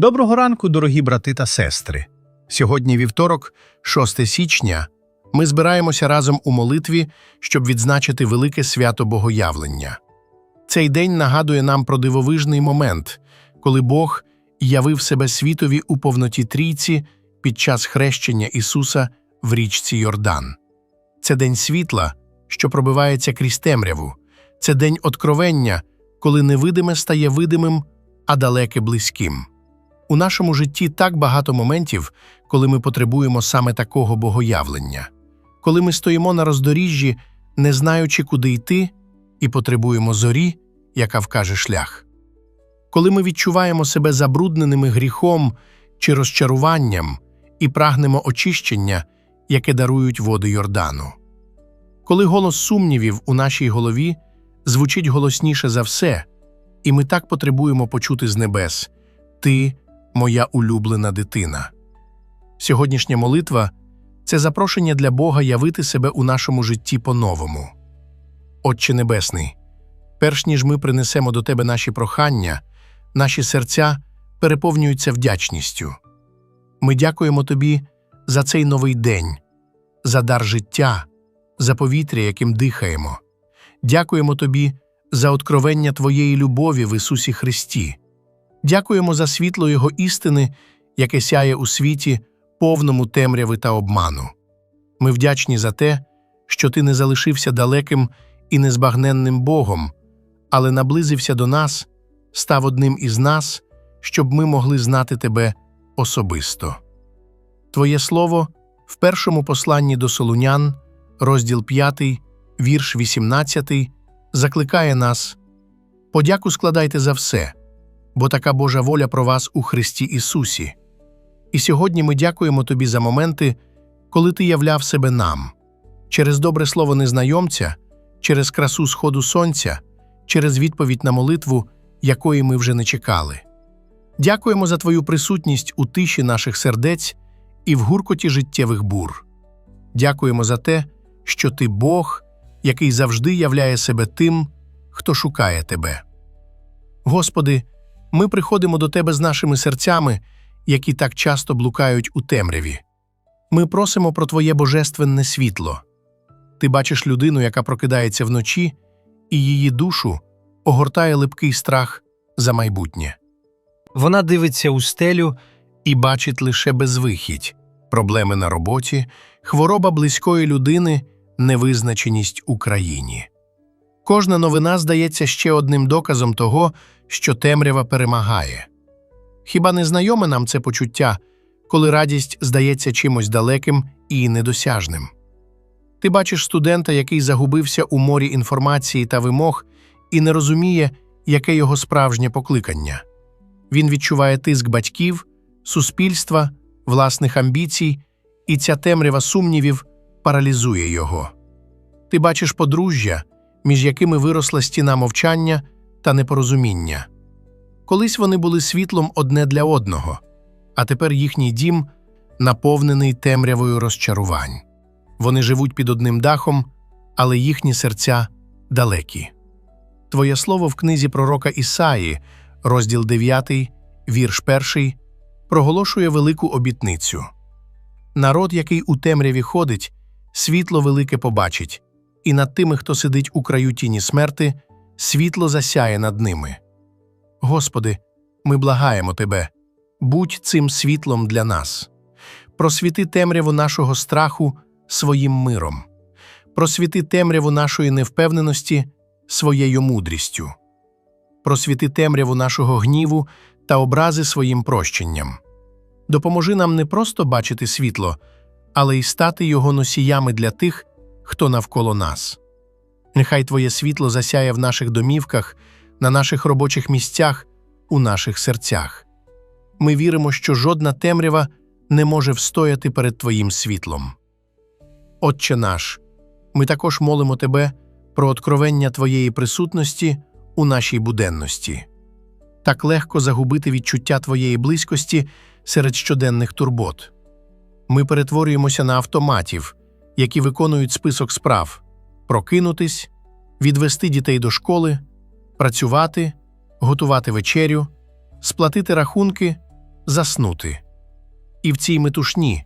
Доброго ранку, дорогі брати та сестри. Сьогодні вівторок, 6 січня. Ми збираємося разом у молитві, щоб відзначити велике свято Богоявлення. Цей день нагадує нам про дивовижний момент, коли Бог явив себе світові у повноті трійці під час хрещення Ісуса в річці Йордан. Це день світла, що пробивається крізь темряву. Це день откровення, коли невидиме стає видимим, а далеке близьким. У нашому житті так багато моментів, коли ми потребуємо саме такого богоявлення, коли ми стоїмо на роздоріжжі, не знаючи, куди йти, і потребуємо зорі, яка вкаже шлях. Коли ми відчуваємо себе забрудненими гріхом чи розчаруванням і прагнемо очищення, яке дарують води Йордану. Коли голос сумнівів у нашій голові звучить голосніше за все, і ми так потребуємо почути з небес Ти моя улюблена дитина. Сьогоднішня молитва це запрошення для Бога явити себе у нашому житті по-новому. Отче Небесний, перш ніж ми принесемо до Тебе наші прохання, наші серця переповнюються вдячністю. Ми дякуємо Тобі за цей новий день, за дар життя, за повітря, яким дихаємо. Дякуємо Тобі за откровення Твоєї любові в Ісусі Христі. Дякуємо за світло Його істини, яке сяє у світі, повному темряви та обману. Ми вдячні за те, що Ти не залишився далеким і незбагненним Богом, але наблизився до нас, став одним із нас, щоб ми могли знати Тебе особисто. Твоє слово в першому посланні до Солунян, розділ 5, вірш 18, закликає нас Подяку складайте за все бо така Божа воля про вас у Христі Ісусі. І сьогодні ми дякуємо Тобі за моменти, коли Ти являв себе нам через добре слово незнайомця, через красу сходу сонця, через відповідь на молитву, якої ми вже не чекали. Дякуємо за Твою присутність у тиші наших сердець і в гуркоті життєвих бур. Дякуємо за те, що Ти Бог, який завжди являє себе тим, хто шукає Тебе. Господи, ми приходимо до Тебе з нашими серцями, які так часто блукають у темряві. Ми просимо про Твоє божественне світло. Ти бачиш людину, яка прокидається вночі, і її душу огортає липкий страх за майбутнє. Вона дивиться у стелю і бачить лише безвихідь, проблеми на роботі, хвороба близької людини, невизначеність у країні. Кожна новина здається ще одним доказом того, що темрява перемагає. Хіба не знайоме нам це почуття, коли радість здається чимось далеким і недосяжним? Ти бачиш студента, який загубився у морі інформації та вимог і не розуміє, яке його справжнє покликання. Він відчуває тиск батьків, суспільства, власних амбіцій, і ця темрява сумнівів паралізує його. Ти бачиш подружжя, між якими виросла стіна мовчання та непорозуміння. Колись вони були світлом одне для одного, а тепер їхній дім наповнений темрявою розчарувань. Вони живуть під одним дахом, але їхні серця далекі. Твоє слово в книзі пророка Ісаї, розділ 9, вірш 1, проголошує велику обітницю. Народ, який у темряві ходить, світло велике побачить, і над тими, хто сидить у краю тіні смерти, світло засяє над ними. Господи, ми благаємо Тебе, будь цим світлом для нас, просвіти темряву нашого страху своїм миром, просвіти темряву нашої невпевненості своєю мудрістю, просвіти темряву нашого гніву та образи своїм прощенням. Допоможи нам не просто бачити світло, але й стати його носіями для тих, хто навколо нас. Нехай Твоє світло засяє в наших домівках, на наших робочих місцях, у наших серцях. Ми віримо, що жодна темрява не може встояти перед Твоїм світлом. Отче наш, ми також молимо Тебе про откровення Твоєї присутності у нашій буденності. Так легко загубити відчуття Твоєї близькості серед щоденних турбот. Ми перетворюємося на автоматів, які виконують список справ прокинутись, відвести дітей до школи, працювати, готувати вечерю, сплатити рахунки, заснути. І в цій метушні,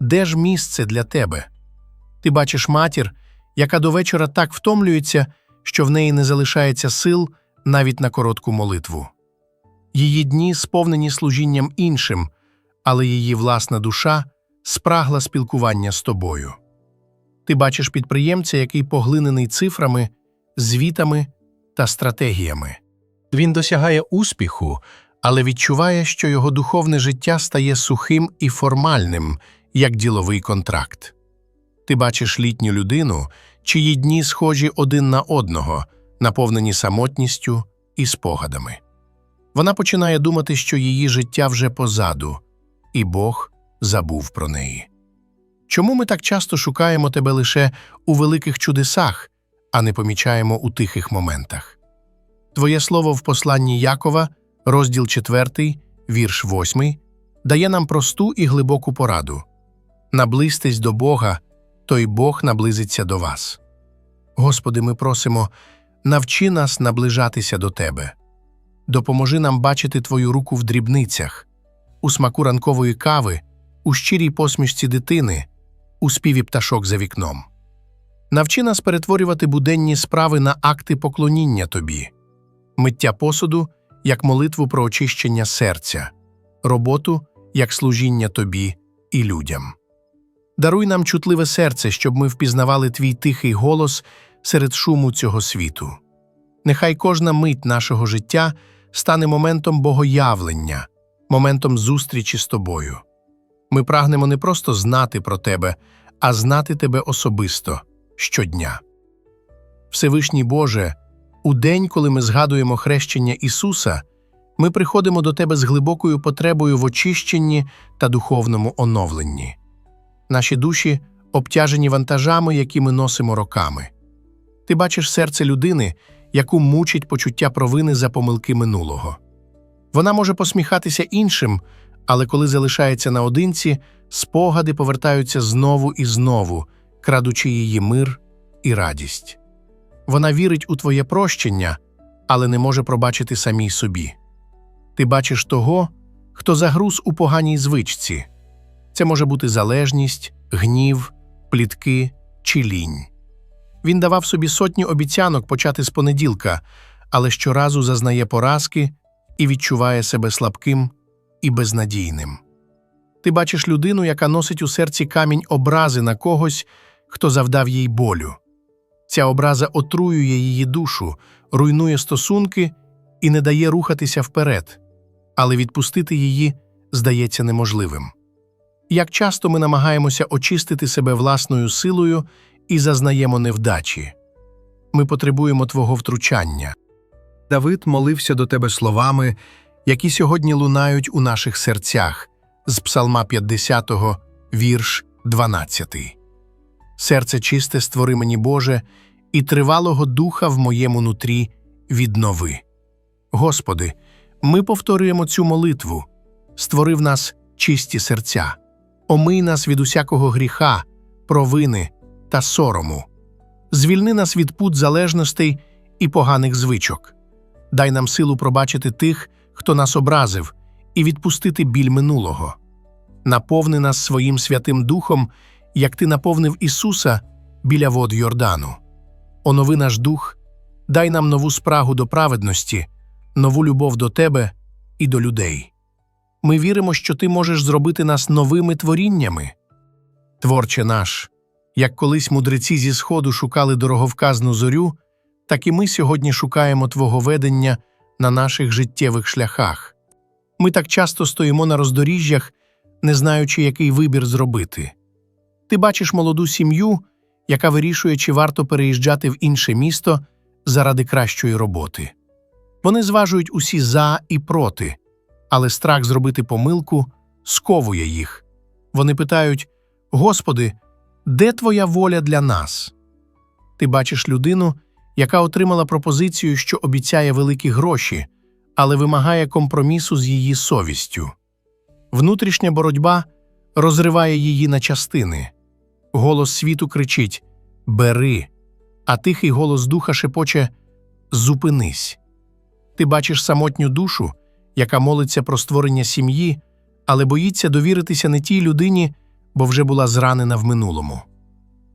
де ж місце для тебе? Ти бачиш матір, яка до вечора так втомлюється, що в неї не залишається сил навіть на коротку молитву. Її дні сповнені служінням іншим, але її власна душа спрагла спілкування з тобою. Ти бачиш підприємця, який поглинений цифрами, звітами та стратегіями. Він досягає успіху, але відчуває, що його духовне життя стає сухим і формальним, як діловий контракт. Ти бачиш літню людину, чиї дні схожі один на одного, наповнені самотністю і спогадами. Вона починає думати, що її життя вже позаду, і Бог забув про неї. Чому ми так часто шукаємо тебе лише у великих чудесах, а не помічаємо у тихих моментах? Твоє слово в посланні Якова, розділ 4, вірш 8, дає нам просту і глибоку пораду наблизьтесь до Бога, то й Бог наблизиться до вас. Господи, ми просимо, навчи нас наближатися до Тебе. Допоможи нам бачити Твою руку в дрібницях, у смаку ранкової кави, у щирій посмішці дитини, у співі пташок за вікном. Навчи нас перетворювати буденні справи на акти поклоніння Тобі, миття посуду як молитву про очищення серця, роботу як служіння Тобі і людям. Даруй нам чутливе серце, щоб ми впізнавали Твій тихий голос серед шуму цього світу. Нехай кожна мить нашого життя стане моментом богоявлення, моментом зустрічі з тобою. Ми прагнемо не просто знати про тебе, а знати тебе особисто щодня. Всевишній Боже, у день, коли ми згадуємо хрещення Ісуса, ми приходимо до Тебе з глибокою потребою в очищенні та духовному оновленні. Наші душі обтяжені вантажами, які ми носимо роками. Ти бачиш серце людини, яку мучить почуття провини за помилки минулого. Вона може посміхатися іншим, але коли залишається наодинці, спогади повертаються знову і знову, крадучи її мир і радість. Вона вірить у твоє прощення, але не може пробачити самій собі. Ти бачиш того, хто загруз у поганій звичці. Це може бути залежність, гнів, плітки чи лінь. Він давав собі сотні обіцянок почати з понеділка, але щоразу зазнає поразки і відчуває себе слабким і безнадійним. Ти бачиш людину, яка носить у серці камінь образи на когось, хто завдав їй болю. Ця образа отруює її душу, руйнує стосунки і не дає рухатися вперед, але відпустити її здається неможливим. Як часто ми намагаємося очистити себе власною силою і зазнаємо невдачі. Ми потребуємо Твого втручання. Давид молився до тебе словами, які сьогодні лунають у наших серцях з Псалма 50, вірш 12. Серце чисте створи мені Боже, і тривалого духа в моєму нутрі віднови. Господи, ми повторюємо цю молитву, створи в нас чисті серця, омий нас від усякого гріха, провини та сорому, звільни нас від пут залежностей і поганих звичок, дай нам силу пробачити тих, хто нас образив, і відпустити біль минулого. Наповни нас своїм Святим Духом, як Ти наповнив Ісуса біля вод Йордану. Онови наш дух, дай нам нову спрагу до праведності, нову любов до Тебе і до людей. Ми віримо, що Ти можеш зробити нас новими творіннями. Творче наш, як колись мудреці зі Сходу шукали дороговказну зорю, так і ми сьогодні шукаємо Твого ведення на наших життєвих шляхах. Ми так часто стоїмо на роздоріжжях, не знаючи, який вибір зробити. Ти бачиш молоду сім'ю, яка вирішує, чи варто переїжджати в інше місто заради кращої роботи. Вони зважують усі за і проти, але страх зробити помилку сковує їх. Вони питають: Господи, де Твоя воля для нас? Ти бачиш людину, яка отримала пропозицію, що обіцяє великі гроші, але вимагає компромісу з її совістю. Внутрішня боротьба розриває її на частини. Голос світу кричить Бери, а тихий голос духа шепоче Зупинись. Ти бачиш самотню душу, яка молиться про створення сім'ї, але боїться довіритися не тій людині, бо вже була зранена в минулому.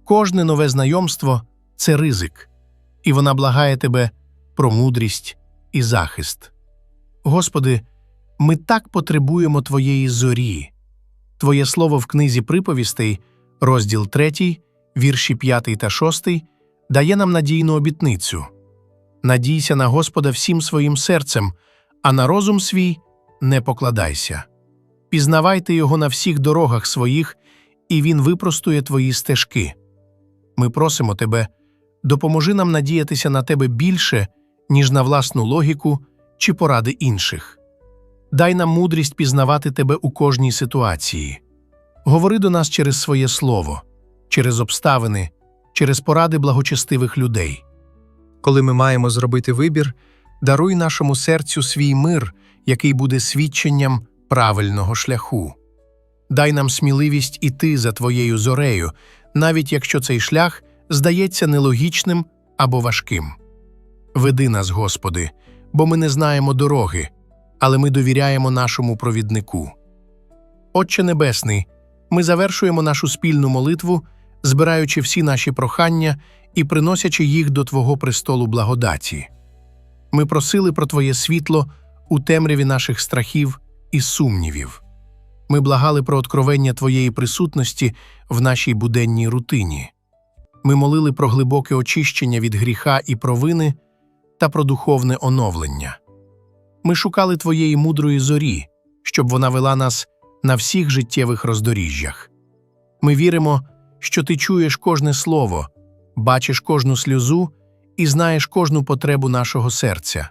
Кожне нове знайомство це ризик, і вона благає тебе про мудрість і захист. Господи, ми так потребуємо Твоєї зорі. Твоє слово в книзі приповістей, розділ 3, вірші 5 та 6, дає нам надійну обітницю. Надійся на Господа всім своїм серцем, а на розум свій не покладайся. Пізнавайте його на всіх дорогах своїх, і він випростує твої стежки. Ми просимо тебе, допоможи нам надіятися на тебе більше, ніж на власну логіку чи поради інших. Дай нам мудрість пізнавати тебе у кожній ситуації. Говори до нас через своє слово, через обставини, через поради благочестивих людей. Коли ми маємо зробити вибір, даруй нашому серцю свій мир, який буде свідченням правильного шляху. Дай нам сміливість іти за твоєю зорею, навіть якщо цей шлях здається нелогічним або важким. Веди нас, Господи, бо ми не знаємо дороги, але ми довіряємо нашому провіднику. Отче Небесний, ми завершуємо нашу спільну молитву, збираючи всі наші прохання і приносячи їх до Твого престолу благодаті. Ми просили про Твоє світло у темряві наших страхів і сумнівів. Ми благали про откровення Твоєї присутності в нашій буденній рутині. Ми молили про глибоке очищення від гріха і провини та про духовне оновлення. Ми шукали Твоєї мудрої зорі, щоб вона вела нас на всіх життєвих роздоріжжях. Ми віримо, що Ти чуєш кожне слово, бачиш кожну сльозу і знаєш кожну потребу нашого серця.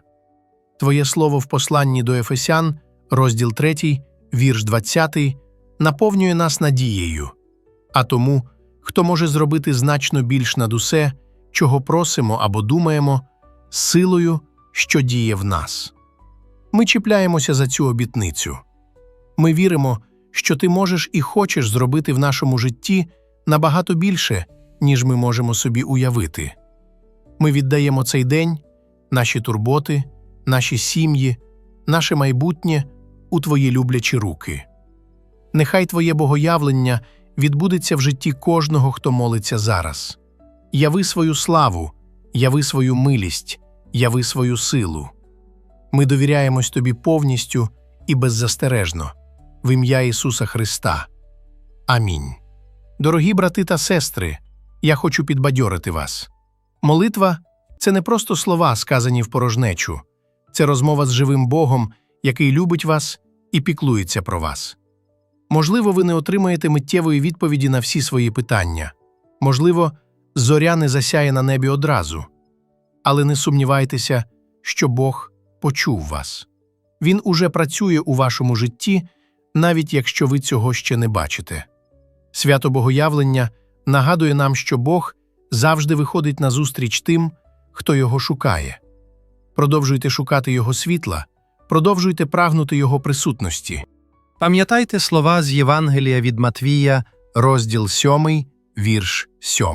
Твоє слово в посланні до Ефесян, розділ 3, вірш 20, наповнює нас надією, а тому, хто може зробити значно більш над усе, чого просимо або думаємо, силою, що діє в нас. Ми чіпляємося за цю обітницю. Ми віримо, що ти можеш і хочеш зробити в нашому житті набагато більше, ніж ми можемо собі уявити. Ми віддаємо цей день, наші турботи, наші сім'ї, наше майбутнє у твої люблячі руки. Нехай Твоє богоявлення відбудеться в житті кожного, хто молиться зараз. Яви свою славу, яви свою милість, яви свою силу. Ми довіряємось Тобі повністю і беззастережно, в ім'я Ісуса Христа. Амінь. Дорогі брати та сестри, я хочу підбадьорити вас. Молитва це не просто слова, сказані в порожнечу, це розмова з живим Богом, який любить вас і піклується про вас. Можливо, ви не отримаєте миттєвої відповіді на всі свої питання, можливо, зоря не засяє на небі одразу, але не сумнівайтеся, що Бог почув вас. Він уже працює у вашому житті, навіть якщо ви цього ще не бачите. Свято Богоявлення нагадує нам, що Бог завжди виходить на зустріч тим, хто його шукає. Продовжуйте шукати Його світла, продовжуйте прагнути Його присутності. Пам'ятайте слова з Євангелія від Матвія, розділ 7, вірш 7.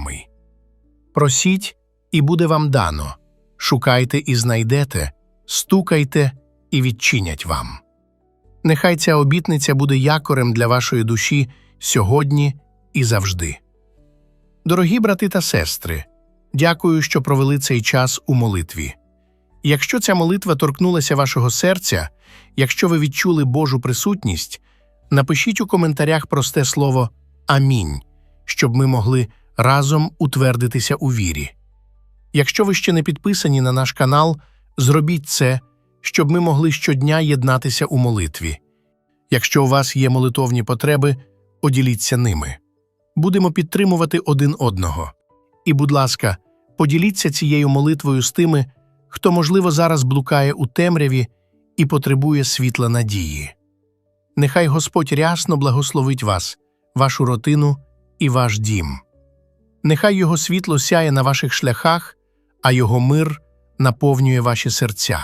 Просіть, і буде вам дано, шукайте і знайдете, стукайте і відчинять вам. Нехай ця обітниця буде якорем для вашої душі сьогодні і завжди. Дорогі брати та сестри, дякую, що провели цей час у молитві. Якщо ця молитва торкнулася вашого серця, якщо ви відчули Божу присутність, напишіть у коментарях просте слово Амінь, щоб ми могли разом утвердитися у вірі. Якщо ви ще не підписані на наш канал, зробіть це, щоб ми могли щодня єднатися у молитві. Якщо у вас є молитовні потреби, поділіться ними. Будемо підтримувати один одного. І, будь ласка, поділіться цією молитвою з тими, хто, можливо, зараз блукає у темряві і потребує світла надії. Нехай Господь рясно благословить вас, вашу родину і ваш дім. Нехай Його світло сяє на ваших шляхах, а Його мир наповнює ваші серця.